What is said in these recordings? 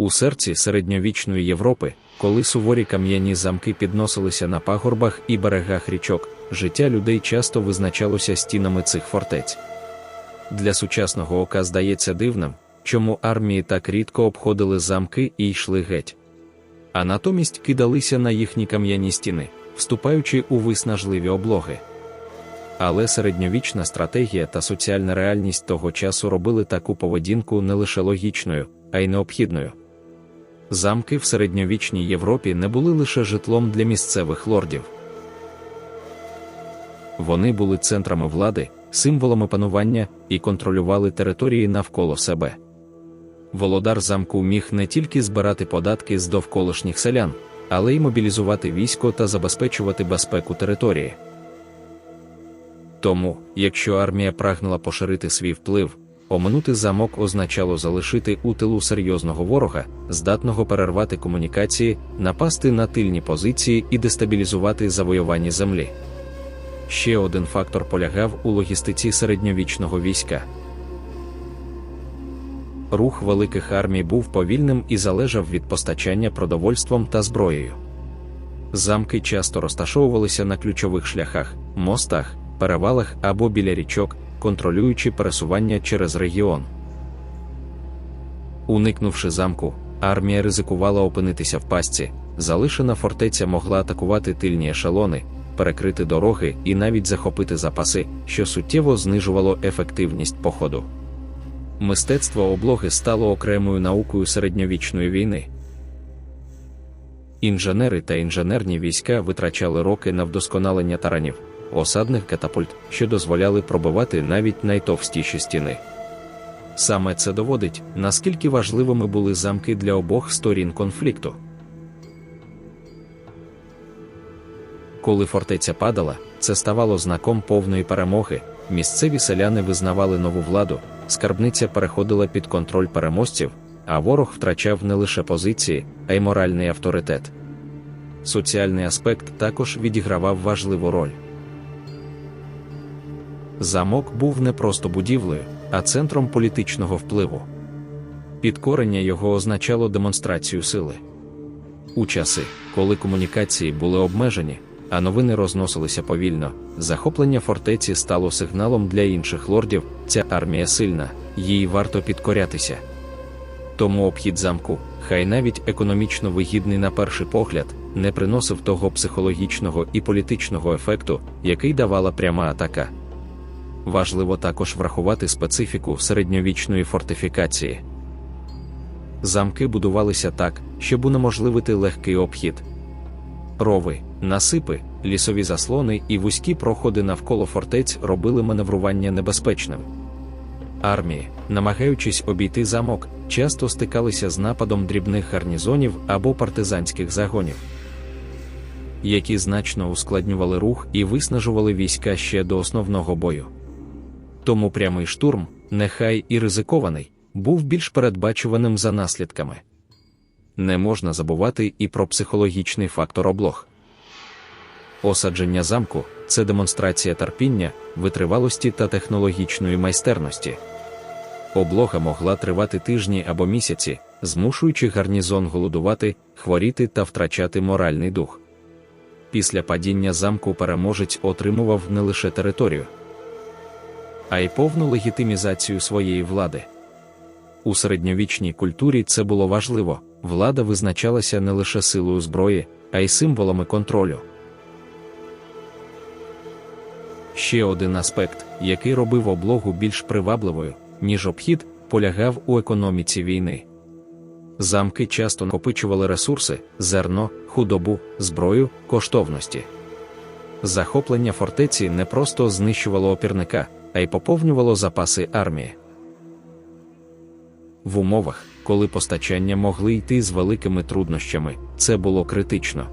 У серці середньовічної Європи, коли суворі кам'яні замки підносилися на пагорбах і берегах річок, життя людей часто визначалося стінами цих фортець. Для сучасного ока здається дивним, чому армії так рідко обходили замки і йшли геть. А натомість кидалися на їхні кам'яні стіни, вступаючи у виснажливі облоги. Але середньовічна стратегія та соціальна реальність того часу робили таку поведінку не лише логічною, а й необхідною. Замки в середньовічній Європі не були лише житлом для місцевих лордів. Вони були центрами влади, символами панування і контролювали території навколо себе. Володар замку міг не тільки збирати податки з довколишніх селян, але й мобілізувати військо та забезпечувати безпеку території. Тому, якщо армія прагнула поширити свій вплив, оминути замок означало залишити у тилу серйозного ворога, здатного перервати комунікації, напасти на тильні позиції і дестабілізувати завоювані землі. Ще один фактор полягав у логістиці середньовічного війська. Рух великих армій був повільним і залежав від постачання продовольством та зброєю. Замки часто розташовувалися на ключових шляхах, мостах, перевалах або біля річок, контролюючи пересування через регіон. Уникнувши замку, армія ризикувала опинитися в пастці, залишена фортеця могла атакувати тильні ешелони, перекрити дороги і навіть захопити запаси, що суттєво знижувало ефективність походу. Мистецтво облоги стало окремою наукою середньовічної війни. Інженери та інженерні війська витрачали роки на вдосконалення таранів, осадних катапульт, що дозволяли пробивати навіть найтовстіші стіни. Саме це доводить, наскільки важливими були замки для обох сторін конфлікту. Коли фортеця падала, це ставало знаком повної перемоги. Місцеві селяни визнавали нову владу, скарбниця переходила під контроль переможців, а ворог втрачав не лише позиції, а й моральний авторитет. Соціальний аспект також відігравав важливу роль. Замок був не просто будівлею, а центром політичного впливу. Підкорення його означало демонстрацію сили. У часи, коли комунікації були обмежені, а новини розносилися повільно, захоплення фортеці стало сигналом для інших лордів. Ця армія сильна, їй варто підкорятися. Тому обхід замку, хай навіть економічно вигідний на перший погляд, не приносив того психологічного і політичного ефекту, який давала пряма атака. Важливо також врахувати специфіку середньовічної фортифікації. Замки будувалися так, щоб унеможливити легкий обхід. Рови, насипи, лісові заслони і вузькі проходи навколо фортець робили маневрування небезпечним. Армії, намагаючись обійти замок, часто стикалися з нападом дрібних гарнізонів або партизанських загонів, які значно ускладнювали рух і виснажували війська ще до основного бою. Тому прямий штурм, нехай і ризикований, був більш передбачуваним за наслідками. Не можна забувати і про психологічний фактор облог. Осадження замку це демонстрація терпіння, витривалості та технологічної майстерності. Облога могла тривати тижні або місяці, змушуючи гарнізон голодувати, хворіти та втрачати моральний дух. Після падіння замку переможець отримував не лише територію, а й повну легітимізацію своєї влади. У середньовічній культурі це було важливо, влада визначалася не лише силою зброї, а й символами контролю. Ще один аспект, який робив облогу більш привабливою, ніж обхід, полягав у економіці війни. Замки часто накопичували ресурси, зерно, худобу, зброю, коштовності. Захоплення фортеці не просто знищувало опірника, а й поповнювало запаси армії. В умовах, коли постачання могли йти з великими труднощами, це було критично.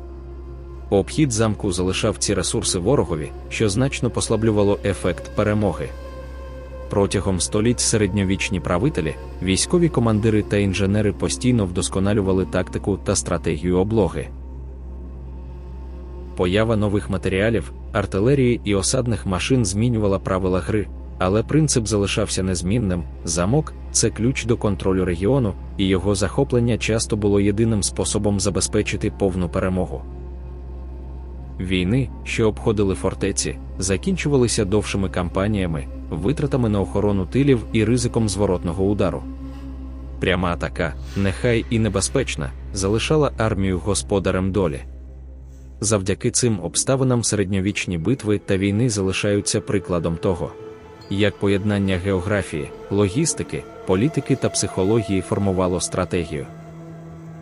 Обхід замку залишав ці ресурси ворогові, що значно послаблювало ефект перемоги. Протягом століть середньовічні правителі, військові командири та інженери постійно вдосконалювали тактику та стратегію облоги. Поява нових матеріалів, артилерії і осадних машин змінювала правила гри, Але принцип залишався незмінним: замок це ключ до контролю регіону, і його захоплення часто було єдиним способом забезпечити повну перемогу. Війни, що обходили фортеці, закінчувалися довшими кампаніями, витратами на охорону тилів і ризиком зворотного удару. Пряма атака, нехай і небезпечна, залишала армію господарем долі. Завдяки цим обставинам середньовічні битви та війни залишаються прикладом того, як поєднання географії, логістики, політики та психології формувало стратегію.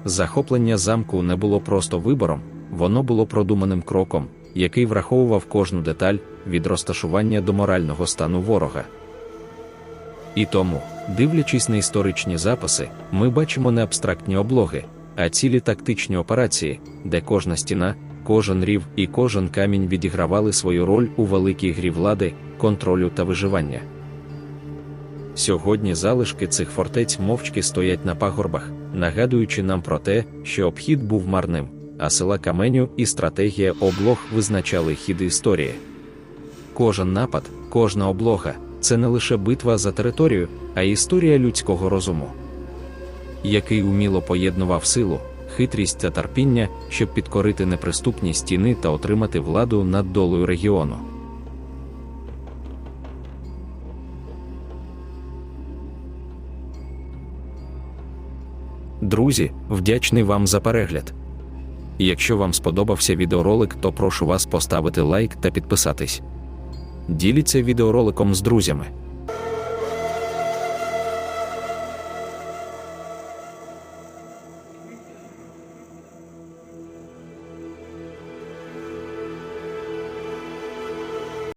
Захоплення замку не було просто вибором, воно було продуманим кроком, який враховував кожну деталь від розташування до морального стану ворога. І тому, дивлячись на історичні записи, ми бачимо не абстрактні облоги, а цілі тактичні операції, де кожна стіна, кожен рів і кожен камінь відігравали свою роль у великій грі влади, контролю та виживання. Сьогодні залишки цих фортець мовчки стоять на пагорбах, нагадуючи нам про те, що обхід був марним, а села каменю і стратегія облог визначали хід історії. Кожен напад, кожна облога це не лише битва за територію, а історія людського розуму, який уміло поєднував силу, хитрість та терпіння, щоб підкорити неприступні стіни та отримати владу над долею регіону. Друзі, вдячний вам за перегляд. Якщо вам сподобався відеоролик, то прошу вас поставити лайк та підписатись. Діліться відеороликом з друзями.